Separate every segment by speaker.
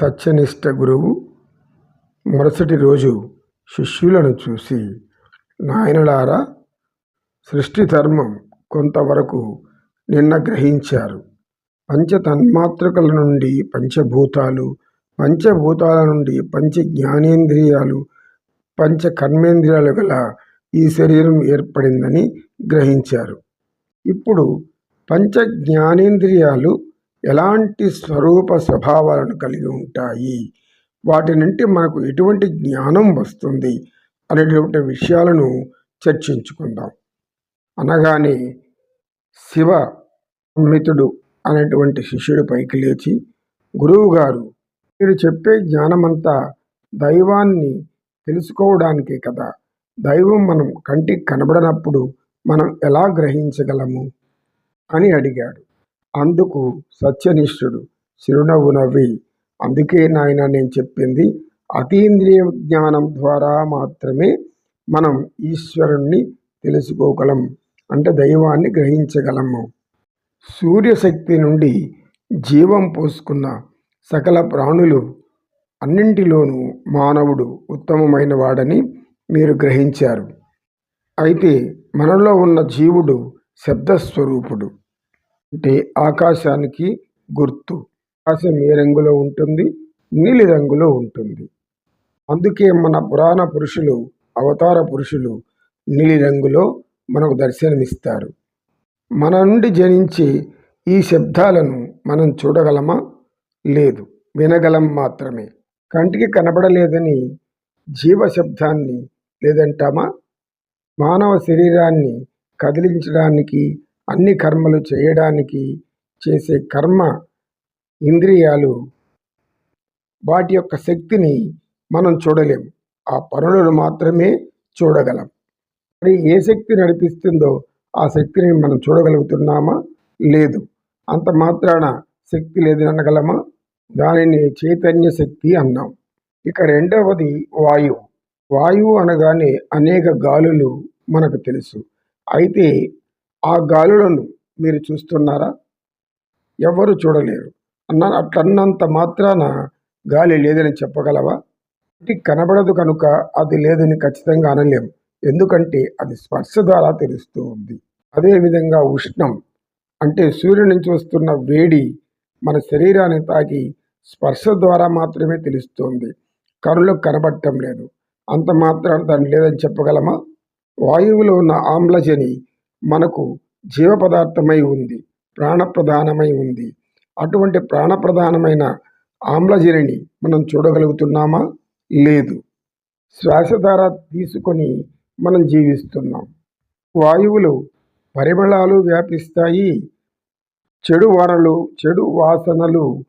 Speaker 1: సత్యనిష్ట గురువు మరుసటి రోజు శిష్యులను చూసి నాయనలారా సృష్టి ధర్మం కొంతవరకు నిన్న గ్రహించారు. పంచతన్మాత్రకల నుండి పంచభూతాలు పంచభూతాల నుండి పంచ జ్ఞానేంద్రియాలు పంచ కర్మేంద్రియాలు గల ఈ శరీరం ఏర్పడిందని గ్రహించారు. ఇప్పుడు పంచ జ్ఞానేంద్రియాలు ఎలాంటి స్వరూప స్వభావాలను కలిగి ఉంటాయి? వాటి నుండి మనకు ఎటువంటి జ్ఞానం వస్తుంది? అనేటువంటి విషయాలను చర్చించుకుందాం. అనగానే శివ మితుడు అనేటువంటి శిష్యుడు పైకి లేచి గురువుగారు మీరు చెప్పే జ్ఞానమంతా దైవాన్ని తెలుసుకోవడానికే కదా. దైవం మనం కంటికి కనబడనప్పుడు మనం ఎలా గ్రహించగలము? అని అడిగాడు. అందుకు సత్యనిష్ఠుడు చిరునవ్వు నవ్వి అందుకే నాయన నేను చెప్పింది అతీంద్రియ జ్ఞానం ద్వారా మాత్రమే మనం ఈశ్వరుణ్ణి తెలుసుకోగలం అంటే దైవాన్ని గ్రహించగలము. సూర్యశక్తి నుండి జీవం పోసుకున్న సకల ప్రాణులు అన్నింటిలోనూ మానవుడు ఉత్తమమైన వాడని మీరు గ్రహించారు. అయితే మనలో ఉన్న జీవుడు శబ్దస్వరూపుడు. అంటే ఆకాశానికి గుర్తు. ఆకాశం ఏ రంగులో ఉంటుంది? నీలి రంగులో ఉంటుంది. అందుకే మన పురాణ పురుషులు అవతార పురుషులు నీలి రంగులో మనకు దర్శనమిస్తారు. మన నుండి జనించే ఈ శబ్దాలను మనం చూడగలమా? లేదు. వినగలం మాత్రమే. కంటికి కనబడలేదని జీవ శబ్దాన్ని లేదంటామా? మానవ శరీరాన్ని కదిలించడానికి అన్ని కర్మలు చేయడానికి చేసే కర్మ ఇంద్రియాలు. వాటి యొక్క శక్తిని మనం చూడలేము ఆ పనులను మాత్రమే చూడగలం. మరి ఏ శక్తి నడిపిస్తుందో ఆ శక్తిని మనం చూడగలుగుతున్నామా? లేదు. అంత మాత్రాన శక్తి లేదని అనగలమా? దానిని చైతన్య శక్తి అన్నాం. ఇక రెండవది వాయువు వాయువు అనగానే అనేక గాలులు మనకు తెలుసు. అయితే ఆ గాలులను మీరు చూస్తున్నారా? ఎవరు చూడలేరు. అన్న అట్లన్నంత మాత్రాన గాలి లేదని చెప్పగలవా? కనబడదు కనుక అది లేదని ఖచ్చితంగా అనలేం. ఎందుకంటే అది స్పర్శ ద్వారా తెలుస్తూ ఉంది. అదేవిధంగా ఉష్ణం అంటే సూర్యుడి నుంచి వస్తున్న వేడి మన శరీరాన్ని తాకి స్పర్శ ద్వారా మాత్రమే తెలుస్తుంది. కనులకు కనబడటం లేదు. అంత మాత్రం దాన్ని లేదని చెప్పగలమా? వాయువులో ఉన్న ఆమ్లజని మనకు జీవ పదార్థమై ఉంది ప్రాణప్రధానమై ఉంది. అటువంటి ప్రాణప్రధానమైన ఆమ్లజనిని మనం చూడగలుగుతున్నామా? లేదు. శ్వాస తీసుకొని మనం జీవిస్తున్నాం. వాయువులు పరిమళాలు వ్యాపిస్తాయి. చెడు వరలు చెడు వాసనలు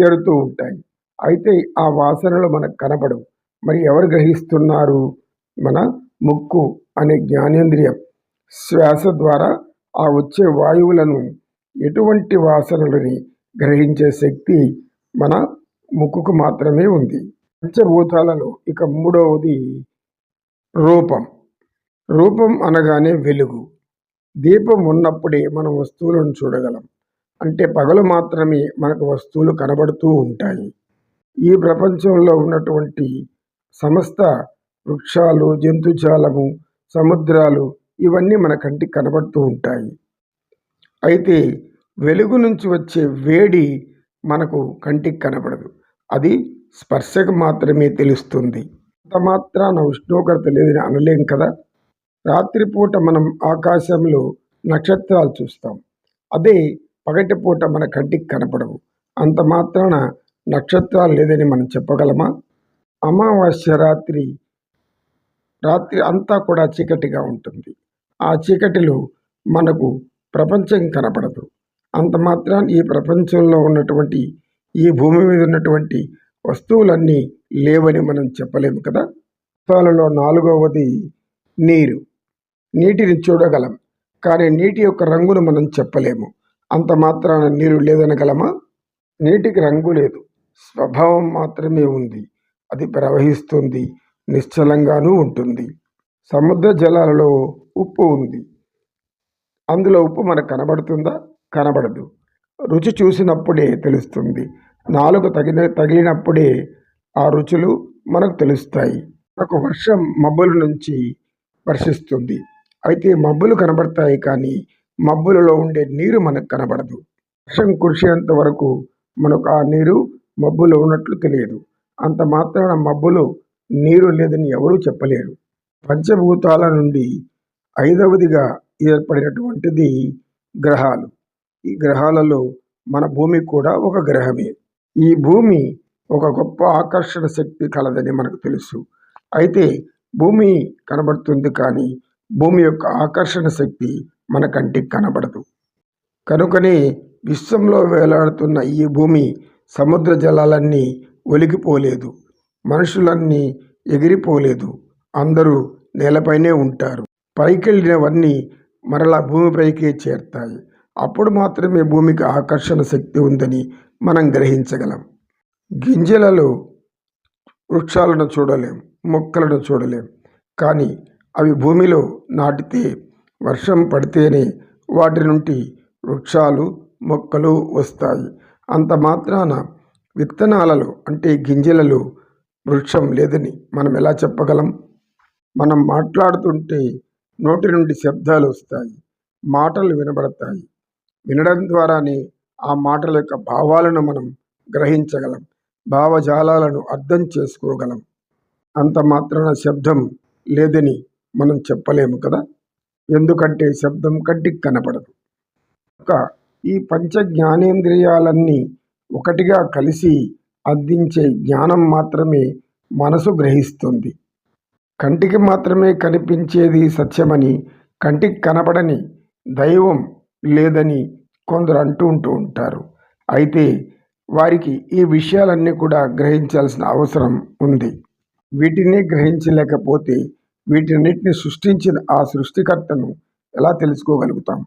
Speaker 1: చేరుతూ ఉంటాయి. అయితే ఆ వాసనలు మనకు కనపడవు మరి ఎవరు గ్రహిస్తున్నారు? మన ముక్కు అనే జ్ఞానేంద్రియం. శ్వాస ద్వారా ఆ వచ్చే వాయువులను ఎటువంటి వాసనలని గ్రహించే శక్తి మన ముక్కుకు మాత్రమే ఉంది. పంచభూతాలలో ఇక మూడవది రూపం. రూపం అనగానే వెలుగు. దీపం ఉన్నప్పుడే మనం వస్తువులను చూడగలం. అంటే పగలు మాత్రమే మనకు వస్తువులు కనబడుతూ ఉంటాయి. ఈ ప్రపంచంలో ఉన్నటువంటి సమస్త వృక్షాలు జంతుజాలము సముద్రాలు ఇవన్నీ మన కంటికి కనబడుతూ ఉంటాయి. అయితే వెలుగు నుంచి వచ్చే వేడి మనకు కంటికి కనబడదు. అది స్పర్శకు మాత్రమే తెలుస్తుంది. అంత మాత్రాన ఉష్ణోగ్రత లేదని అనలేం కదా? రాత్రిపూట మనం ఆకాశంలో నక్షత్రాలు చూస్తాం. అదే పగటిపూట మన కంటికి కనపడవు. అంత మాత్రాన నక్షత్రాలు లేదని మనం చెప్పగలమా? అమావాస్య రాత్రి రాత్రి అంతా కూడా చీకటిగా ఉంటుంది. ఆ చీకటిలో మనకు ప్రపంచం కనపడదు. అంత మాత్రాన ఈ ప్రపంచంలో ఉన్నటువంటి ఈ భూమి మీద ఉన్నటువంటి వస్తువులన్నీ లేవని మనం చెప్పలేము కదా? వస్తువులలో నాలుగవది నీరు. నీటిని చూడగలం కానీ నీటి యొక్క రంగును మనం చెప్పలేము. అంత మాత్రాన నీరు లేదనగలమా? నీటికి రంగు లేదు. స్వభావం మాత్రమే ఉంది. అది ప్రవహిస్తుంది. నిశ్చలంగానూ ఉంటుంది. సముద్ర జలాలలో ఉప్పు ఉంది. అందులో ఉప్పు మనకు కనబడుతుందా? కనబడదు. రుచి చూసినప్పుడే తెలుస్తుంది. నాలుగు తగిన తగిలినప్పుడే ఆ రుచులు మనకు తెలుస్తాయి. ఒక వర్షం మబ్బుల నుంచి వర్షిస్తుంది. అయితే మబ్బులు కనబడతాయి కానీ మబ్బులలో ఉండే నీరు మనకు కనబడదు. వర్షం కురిసేంత వరకు మనకు ఆ నీరు మబ్బులో ఉన్నట్లు తెలియదు. అంత మాత్రాన మబ్బులు నీరు లేదని ఎవరూ చెప్పలేరు. పంచభూతాల నుండి ఐదవదిగా ఏర్పడినటువంటిది గ్రహాలు. ఈ గ్రహాలలో మన భూమి కూడా ఒక గ్రహమే. ఈ భూమి ఒక గొప్ప ఆకర్షణ శక్తి కలదని మనకు తెలుసు. అయితే భూమి కనబడుతుంది కానీ భూమి యొక్క ఆకర్షణ శక్తి మన కంటికి కనబడదు. కనుకనే విశ్వంలో వేలాడుతున్న ఈ భూమి సముద్ర జలాలన్నీ ఒలికిపోలేదు మనుషులన్నీ ఎగిరిపోలేదు. అందరూ నేలపైనే ఉంటారు. పైకెళ్ళినవన్నీ మరలా భూమిపైకే చేరుతాయి. అప్పుడు మాత్రమే భూమికి ఆకర్షణ శక్తి ఉందని మనం గ్రహించగలం. గింజలలో వృక్షాలను చూడలేం మొక్కలను చూడలేం. కానీ అవి భూమిలో నాటితే వర్షం పడితేనే వాటి నుండి వృక్షాలు మొక్కలు వస్తాయి. అంత మాత్రాన విత్తనాలలో అంటే గింజలలో వృక్షం లేదని మనం ఎలా చెప్పగలం? మనం మాట్లాడుతుంటే నోటి నుండి శబ్దాలు వస్తాయి మాటలు వినబడతాయి. వినడం ద్వారానే ఆ మాటల యొక్క భావాలను మనం గ్రహించగలం భావజాలాలను అర్థం చేసుకోగలం. అంత మాత్రాన శబ్దం లేదని మనం చెప్పలేము కదా? ఎందుకంటే శబ్దం కంటికి కనపడదు. ఒక ఈ పంచ జ్ఞానేంద్రియాలన్నీ ఒకటిగా కలిసి అందించే జ్ఞానం మాత్రమే మనసు గ్రహిస్తుంది. కంటికి మాత్రమే కనిపించేది సత్యమని కంటికి కనపడని దైవం లేదని కొందరు అంటూ ఉంటూ ఉంటారు. అయితే వారికి ఈ విషయాలన్నీ కూడా గ్రహించాల్సిన అవసరం ఉంది. వీటిని గ్రహించలేకపోతే వీటన్నిటిని సృష్టించిన ఆ సృష్టికర్తను ఎలా తెలుసుకోగలుగుతాం?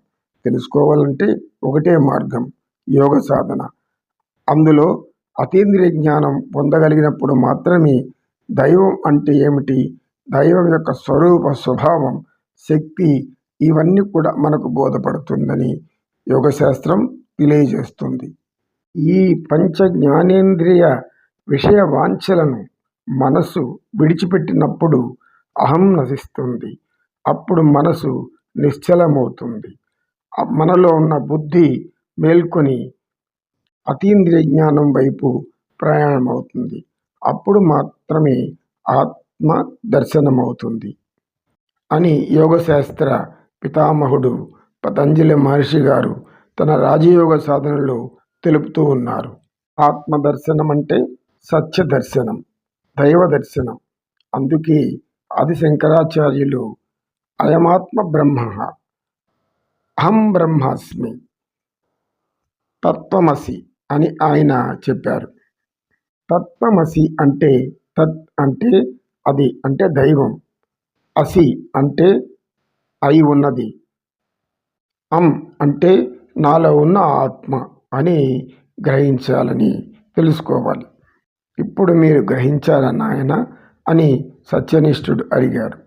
Speaker 1: తెలుసుకోవాలంటే ఒకటే మార్గం యోగ సాధన. అందులో అతీంద్రియ జ్ఞానం పొందగలిగినప్పుడు మాత్రమే దైవం అంటే ఏమిటి? దైవం యొక్క స్వరూప స్వభావం శక్తి ఇవన్నీ కూడా మనకు బోధపడుతుందని యోగశాస్త్రం తెలియజేస్తుంది. ఈ పంచ జ్ఞానేంద్రియ విషయ వాంఛలను మనసు విడిచిపెట్టినప్పుడు అహం నశిస్తుంది. అప్పుడు మనసు నిశ్చలమవుతుంది. మనలో ఉన్న బుద్ధి మేల్కొని అతీంద్రియ జ్ఞానం వైపు ప్రయాణం అవుతుంది అప్పుడు మాత్రమే ఆత్మ దర్శనమవుతుంది అని యోగశాస్త్ర పితామహుడు పతంజలి మహర్షి గారు తన రాజయోగ సాధనలో తెలుపుతూ ఉన్నారు. ఆత్మ దర్శనం అంటే సత్య దర్శనం దైవ దర్శనం. అందుకే ఆది శంకరాచార్యులు అయమాత్మ బ్రహ్మ అహం బ్రహ్మాస్మి తత్వమసి అని ఆయన చెప్పారు. తత్వమసి అంటే తత్ అంటే అది అంటే దైవం. అసి అంటే అయి ఉన్నది. అం అంటే నాలో ఉన్న ఆత్మ అని గ్రహించాలని తెలుసుకోవాలి. ఇప్పుడు మీరు గ్రహించారా నాయన అని సత్యనిష్ఠుడు అడిగారు.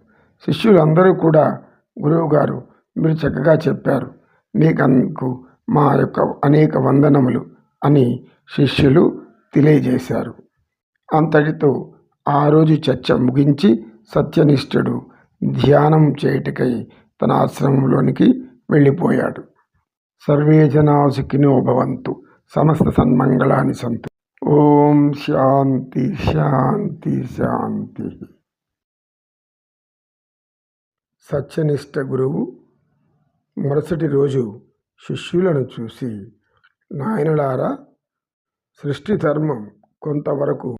Speaker 1: శిష్యులందరూ కూడా గురువుగారు మీరు చక్కగా చెప్పారు. మీకు మా యొక్క అనేక వందనములు అని శిష్యులు తెలియజేశారు. అంతటితో ఆ రోజు చర్చ ముగించి సత్యనిష్ఠుడు ధ్యానం చేయుటకై తన ఆశ్రమంలోనికి వెళ్ళిపోయాడు. సర్వే జనా సుఖినో భవంతు సమస్త సన్మంగళాన్ని సంతు. ఓం శాంతి శాంతి శాంతి. సత్యనిష్ట గురువు మరుసటి రోజు శిష్యులను చూసి నాయనలారా సృష్టి ధర్మం కొంతవరకు